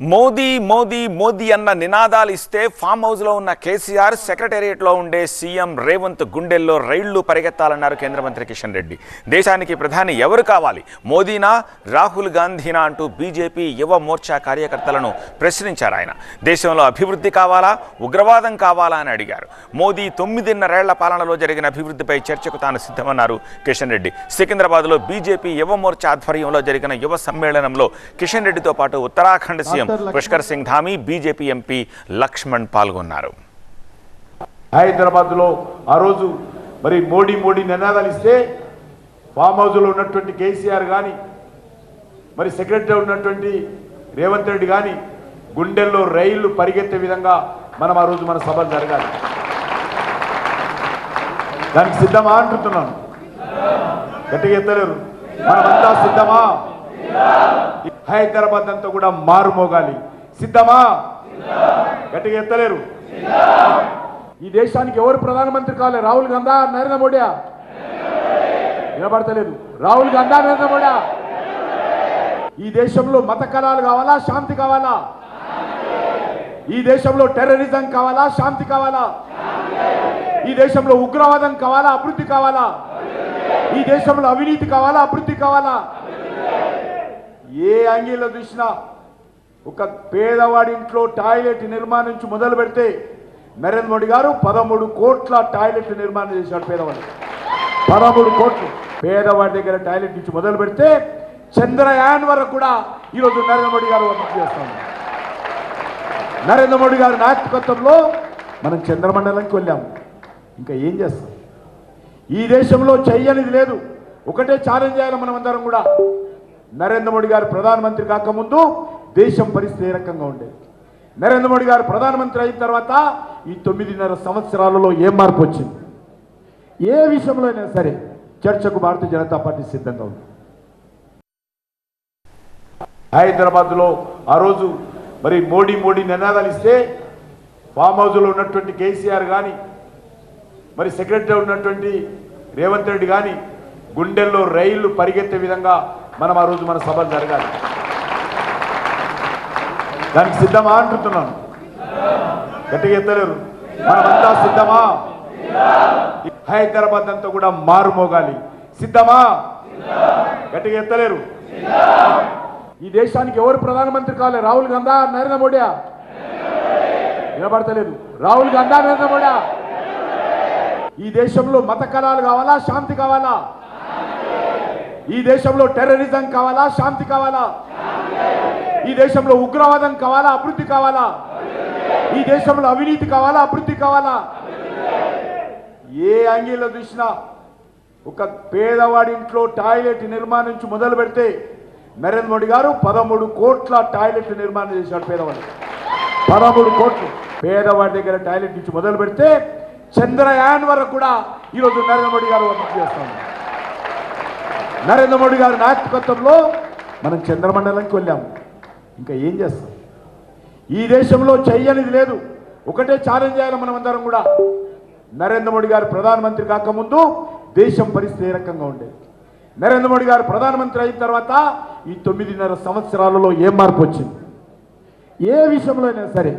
Modi Modi Modi అన్న నినాదాలు ఇస్తే ఫామ్ హౌస్లో ఉన్న కేసీఆర్ సెక్రటేరియట్లో ఉండే సీఎం రేవంత్ గుండెల్లో రైళ్ళు పరిగెత్తాలన్నారు కేంద్ర మంత్రి కిషన్ రెడ్డి. దేశానికి ప్రధాని ఎవరు కావాలి? మోదీనా రాహుల్ గాంధీనా అంటూ బీజేపీ యువ మోర్చా కార్యకర్తలను ప్రశ్నించారు ఆయన. దేశంలో అభివృద్ధి కావాలా? ఉగ్రవాదం కావాలా అని అడిగారు. మోదీ తొమ్మిదిన్నరేళ్ళ పాలనలో జరిగిన అభివృద్ధిపై చర్చకు తాను సిద్ధమన్నారు కిషన్ రెడ్డి. సికింద్రాబాద్లో బీజేపీ యువ మోర్చా ఆధ్వర్యంలో జరిగిన యువ సమ్మేళనంలో కిషన్ రెడ్డితో పాటు Uttarakhand CM Pushkar Singh Dhami BJP MP Laxman పాల్గొన్నారు. హైదరాబాద్లో ఆ రోజు మరి మోడీ మోడీ నినాదాలు ఇస్తే ఫామ్ హౌస్లో ఉన్నటువంటి కేసీఆర్ కానీ మరి సెక్రటరీ ఉన్నటువంటి రేవంత్ రెడ్డి కానీ గుండెల్లో రైళ్ళు పరిగెత్తే విధంగా మనం ఆ రోజు మన సభలు జరగాలి. దానికి సిద్ధమా అంటున్నాను. గట్టిగా ఎత్తలేరు. మనమంతా సిద్ధమా? హైదరాబాద్ అంతా కూడా మారుమోగాలి సిద్ధమా? గట్టిగా ఎత్తలేరు. ఈ దేశానికి ఎవరు ప్రధానమంత్రి కావాలి రాహుల్ గాంధీ నరేంద్ర మోడీయా వినబడతలేదు రాహుల్ గాంధీ నరేంద్ర మోడీ? ఈ దేశంలో మత కళాలు కావాలా? శాంతి కావాలా? ఈ దేశంలో టెర్రరిజం కావాలా? శాంతి కావాలా? ఈ దేశంలో ఉగ్రవాదం కావాలా? అభివృద్ధి కావాలా? ఈ దేశంలో అవినీతి కావాలా? అభివృద్ధి కావాలా? ఏ యాంగిల్లో చూసినా ఒక పేదవాడి ఇంట్లో టాయిలెట్ నిర్మాణం నుంచి మొదలు పెడితే నరేంద్ర మోడీ గారు పదమూడు కోట్ల టాయిలెట్ నిర్మాణం చేశాడు పేదవాడు. పదమూడు కోట్లు. పేదవాడి దగ్గర టాయిలెట్ నుంచి మొదలు పెడితే చంద్రయాన్ వరకు కూడా ఈరోజు నరేంద్ర మోడీ గారు అభివృద్ధి చేస్తాం నరేంద్ర మోడీ గారి నాయకత్వంలో మనం చంద్రమండలంకి వెళ్ళాము ఇంకా ఏం చేస్తాం? ఈ దేశంలో చెయ్యనిది లేదు. ఒకటే ఛాలెంజ్ చేయాలి మనం అందరం కూడా. నరేంద్ర మోడీ గారు ప్రధానమంత్రి కాకముందు దేశం పరిస్థితి ఏ రకంగా ఉండేది నరేంద్ర మోడీ గారు ప్రధానమంత్రి అయిన తర్వాత ఈ తొమ్మిదిన్నర సంవత్సరాలలో ఏం మార్పు వచ్చింది? ఏ విషయంలో అయినా సరే చర్చకు భారతీయ జనతా పార్టీ సిద్ధంగా ఉంది. హైదరాబాద్లో ఆ రోజు మరి మోడీ మోడీ నినాదాలు ఇస్తే ఫామ్ హౌస్లో ఉన్నటువంటి కేసీఆర్ కానీ మరి సెక్రటరీ ఉన్నటువంటి రేవంత్ రెడ్డి కానీ గుండెల్లో రైళ్ళు పరిగెత్తే విధంగా మనం ఆ రోజు మన సభలు జరగాలి. దానికి సిద్ధమా అంటున్నాను. గట్టిగా ఎత్తలేరు. మనమంతా సిద్ధమా? హైదరాబాద్ అంతా కూడా మారుమోగాలి. సిద్ధమా? గట్టిగా ఎత్తలేరు. ఈ దేశానికి ఎవరు ప్రధానమంత్రి కావాలి రాహుల్ గాంధా నరేంద్ర మోడీయా వినబడతలేదు. రాహుల్ గాంధీ నరేంద్ర మోడీ? ఈ దేశంలో మత కళాలు కావాలా? శాంతి కావాలా? ఈ దేశంలో టెర్రరిజం కావాలా? శాంతి కావాలా? ఈ దేశంలో ఉగ్రవాదం కావాలా? అభివృద్ధి కావాలా? ఈ దేశంలో అవినీతి కావాలా? అభివృద్ధి కావాలా? ఏ యాంగిల్లో చూసినా ఒక పేదవాడి ఇంట్లో టాయిలెట్ నిర్మాణం నుంచి మొదలు పెడితే నరేంద్ర మోడీ గారు పదమూడు కోట్ల టాయిలెట్ నిర్మాణం చేశాడు పేదవాడు. పదమూడు కోట్లు. పేదవాడి దగ్గర టాయిలెట్ నుంచి మొదలు పెడితే చంద్రయాన్ వరకు కూడా ఈరోజు నరేంద్ర మోడీ గారు అభివృద్ధి చేస్తాం నరేంద్ర మోడీ గారి నాయకత్వంలో మనం చంద్రమండలంకి వెళ్ళాము ఇంకా ఏం చేస్తాం? ఈ దేశంలో చెయ్యనిది లేదు. ఒకటే ఛాలెంజ్ చేయాలి మనం అందరం కూడా. నరేంద్ర మోడీ గారు ప్రధానమంత్రి కాకముందు దేశం పరిస్థితి ఏ రకంగా ఉండేది నరేంద్ర మోడీ గారు ప్రధానమంత్రి అయిన తర్వాత ఈ తొమ్మిదిన్నర సంవత్సరాలలో ఏం మార్పు వచ్చింది? ఏ విషయంలో అయినా సరే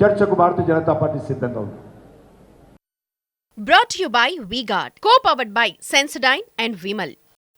చర్చకు భారతీయ జనతా పార్టీ సిద్ధంగా ఉంది. Brought you by V Guard co powered by Sensodyne and Vimal